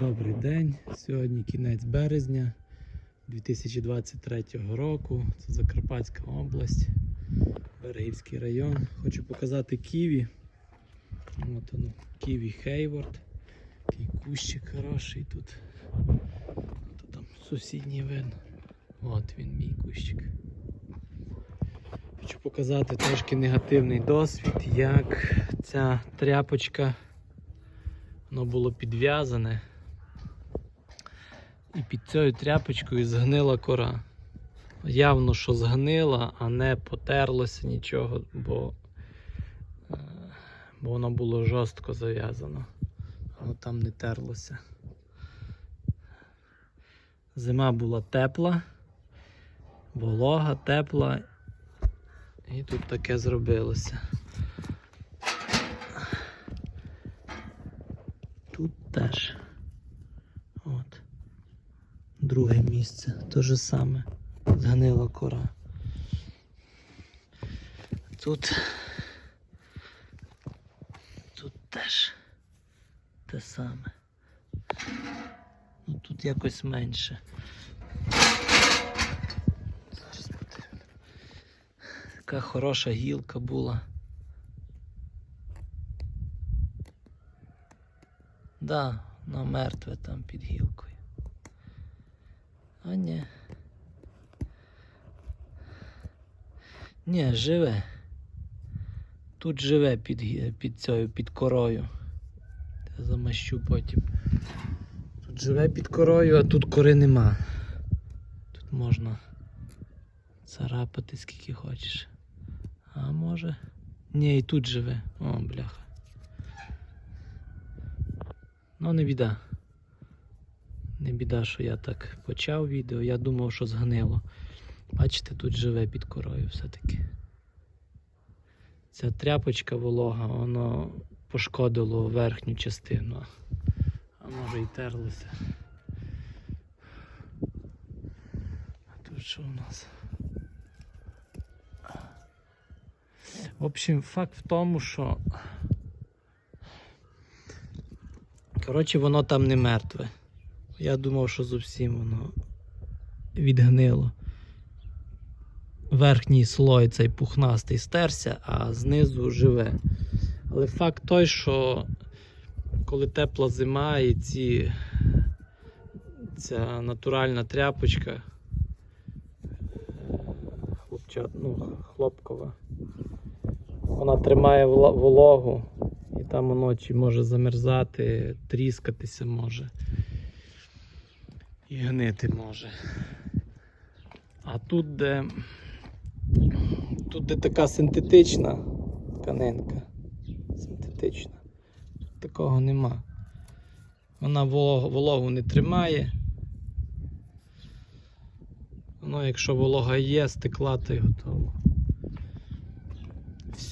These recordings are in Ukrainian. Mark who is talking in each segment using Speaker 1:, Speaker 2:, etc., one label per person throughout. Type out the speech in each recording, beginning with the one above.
Speaker 1: Добрий день. Сьогодні кінець березня 2023 року. Це Закарпатська область, Берегівський район. Хочу показати Ківі. От воно, Ківі Хейворд. Такий кущик хороший тут. Тут там сусідній видно. От він мій кущик. Хочу показати трошки негативний досвід, як ця тряпочка воно було підв'язане. І під цією тряпочкою згнила кора. Явно, що згнила, а не потерлося нічого, бо, е, бо воно було жорстко зав'язано. Воно там не терлося. Зима була тепла, волога, тепла. І тут таке зробилося. Тут теж. От. Друге місце. Те же саме. Згнила кора. Тут. Тут теж те саме. Ну тут якось менше. Зараз. Така хороша гілка була. Да, вона мертве там під гілкою. А ні. Ні, живе. Тут живе під, під цією, під корою. Я замащу потім. Тут живе під корою, а тут кори нема. Тут можна царапати скільки хочеш. А може. Ні, і тут живе. О, бляха. Ну, не біда. Не біда, що я так почав відео. Я думав, що згнило. Бачите, тут живе під корою все-таки. Ця тряпочка волога, воно пошкодило верхню частину. А може і терлося. А тут що у нас? В общем, факт в тому, що Коротше, воно там не мертве. Я думав, що зовсім воно відгнило. Верхній слой цей пухнастий стерся, а знизу живе. Але факт той, що коли тепла зима і ці, ця натуральна тряпочка, е, хлопчат, ну, хлопкова, вона тримає вологу і там вночі може замерзати, тріскатися може. І гнити може. А тут, де, тут де така синтетична тканинка. Синтетична. Тут такого нема. Вона вологу, не тримає. Воно, якщо волога є, стекла, то й готово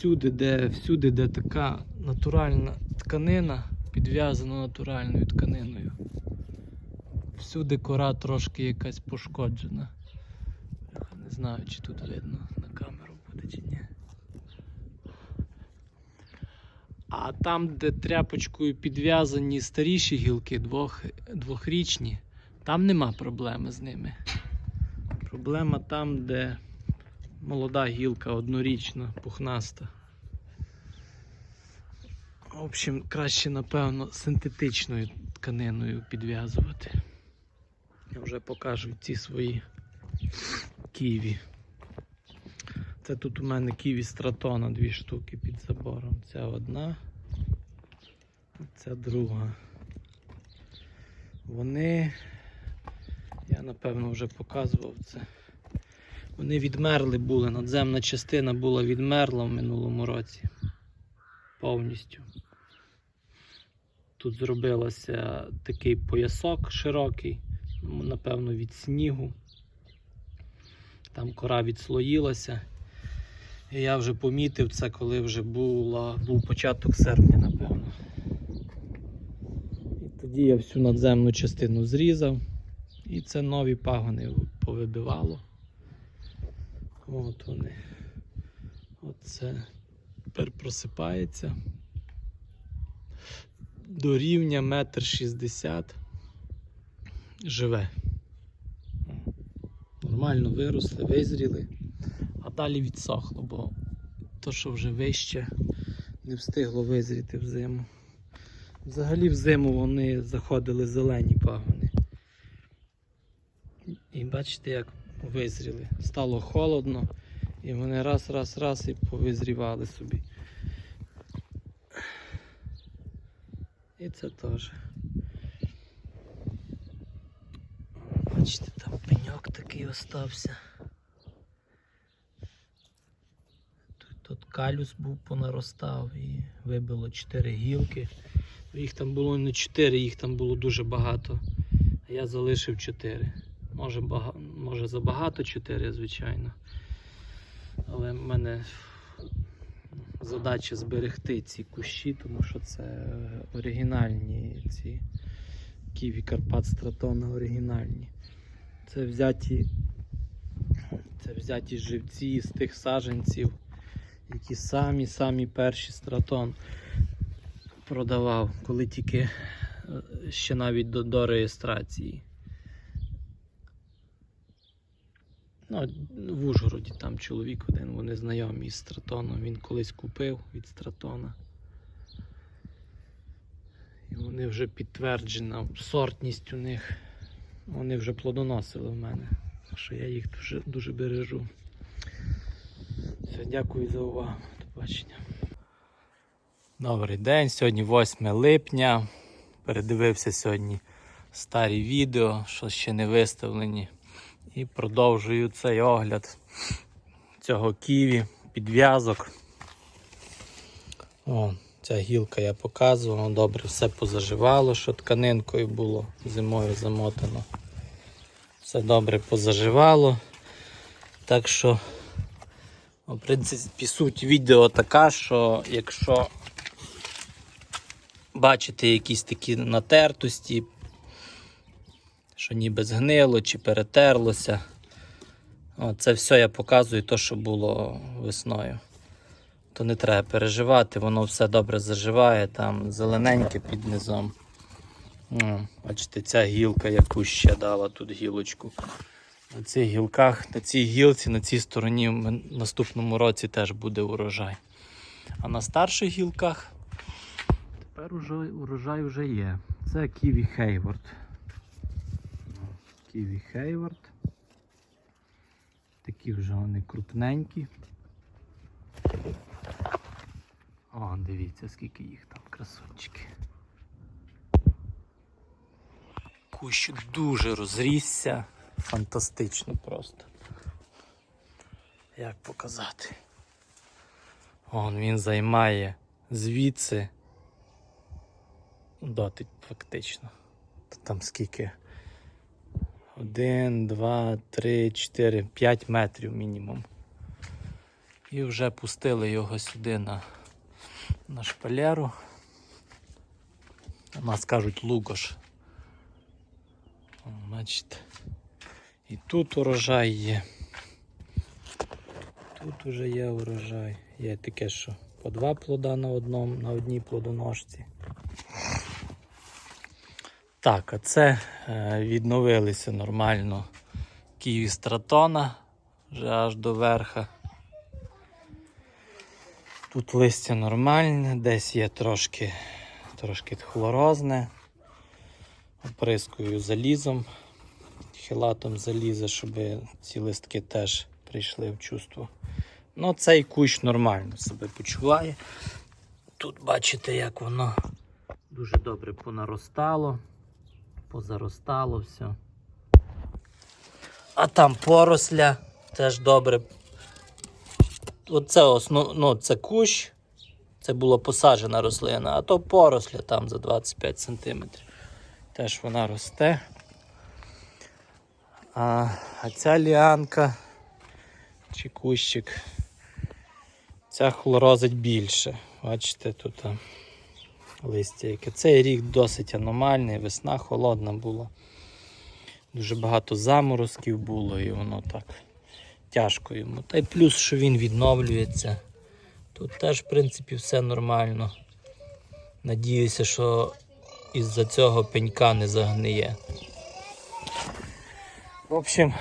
Speaker 1: всюди, де, всюди, де така натуральна тканина, підв'язана натуральною тканиною. Всюди кора трошки якась пошкоджена. Не знаю, чи тут видно на камеру буде чи ні. А там, де тряпочкою підв'язані старіші гілки, двох, двохрічні, там нема проблеми з ними. Проблема там, де молода гілка однорічна, пухнаста. В общем, краще, напевно, синтетичною тканиною підв'язувати. Я вже покажу ці свої ківі. Це тут у мене ківі стратона, дві штуки під забором. Ця одна, ця друга. Вони, я напевно вже показував це. Вони відмерли були, надземна частина була відмерла в минулому році. Повністю. Тут зробилося такий поясок широкий, напевно, від снігу. Там кора відслоїлася. І я вже помітив це, коли вже була, був початок серпня, напевно. І тоді я всю надземну частину зрізав. І це нові пагони повибивало. От вони. Оце тепер просипається. До рівня метр шістдесят. Живе. Нормально виросли, визріли, а далі відсохло, бо то, що вже вище, не встигло визріти в зиму. Взагалі в зиму вони заходили зелені пагони. І бачите, як визріли. Стало холодно, і вони раз, раз, раз і повизрівали собі. І це теж. Бачите, там пеньок такий остався. Тут, тут калюс був понаростав і вибило 4 гілки. Їх там було не 4, їх там було дуже багато. А я залишив 4. Може, бага... Може забагато 4, звичайно. Але в мене задача зберегти ці кущі, тому що це оригінальні ці Ківі Карпат Стратона оригінальні. Це взяті, це взяті живці з тих саджанців, які самі-самі перші стратон продавав, коли тільки е, ще навіть до, до реєстрації. Ну, в Ужгороді там чоловік один, вони знайомі з Стратоном. Він колись купив від Стратона. І вони вже підтверджена сортність у них. Вони вже плодоносили в мене. Так що я їх дуже, дуже бережу. Все, дякую за увагу. До побачення. Добрий день, сьогодні 8 липня. Передивився сьогодні старі відео, що ще не виставлені. І продовжую цей огляд цього ківі, підв'язок. О, ця гілка я показував, добре все позаживало, що тканинкою було зимою замотано. Все добре позаживало. Так що, в принципі, суть відео така, що якщо бачите якісь такі натертості, що ніби згнило чи перетерлося. Це все я показую, то, що було весною. То не треба переживати, воно все добре заживає, там зелененьке під низом. О, бачите, ця гілка яку ще дала тут гілочку. На цих гілках, на цій гілці, на цій стороні в наступному році теж буде урожай. А на старших гілках тепер уже урожай вже є. Це Ківі Хейворд. Ківі Хейворд. Такі вже вони крупненькі. О, дивіться, скільки їх там красунчики. Кущ дуже розрісся. Фантастично просто. Як показати? Он він займає звідси. Дотить фактично. Там скільки? Один, два, три, чотири, п'ять метрів мінімум. І вже пустили його сюди на, на шпалеру. У нас кажуть лугош. О, Бачите. І тут урожай є. Тут уже є урожай. Є таке, що по два плода на одному, на одній плодоножці. Так, а це е, відновилися нормально Київ стратона вже аж до верха. Тут листя нормальне, десь є трошки, трошки хлорозне. Оприскую залізом, хілатом заліза, щоб ці листки теж прийшли в чувство. Ну, цей кущ нормально себе почуває. Тут бачите, як воно дуже добре понаростало, позаростало все. А там поросля теж добре. Оце основ... ну, це кущ, це була посаджена рослина, а то поросля там за 25 см. Теж вона росте. А, а ця ліанка чи кущик, ця хлорозить більше. Бачите, тут а, листя яке. Цей рік досить аномальний, весна холодна була. Дуже багато заморозків було і воно так тяжко йому. Та й плюс, що він відновлюється. Тут теж, в принципі, все нормально. Надіюся, що із-за цього пенька не загниє. В общем,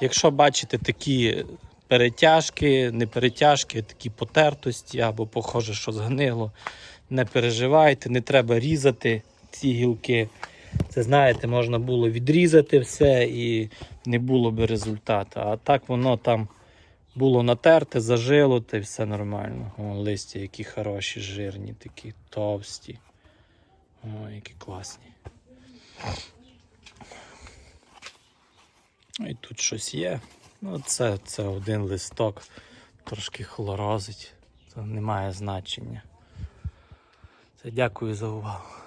Speaker 1: якщо бачите такі перетяжки, не перетяжки, такі потертості або похоже, що згнило, не переживайте, не треба різати ці гілки. Це знаєте, можна було відрізати все і не було би результату. А так воно там було натерте, зажило, та все нормально. О, листя які хороші, жирні, такі товсті. О, які класні. І тут щось є. Ну, це, це один листок, трошки хлорозить. Це не має значення. Це дякую за увагу.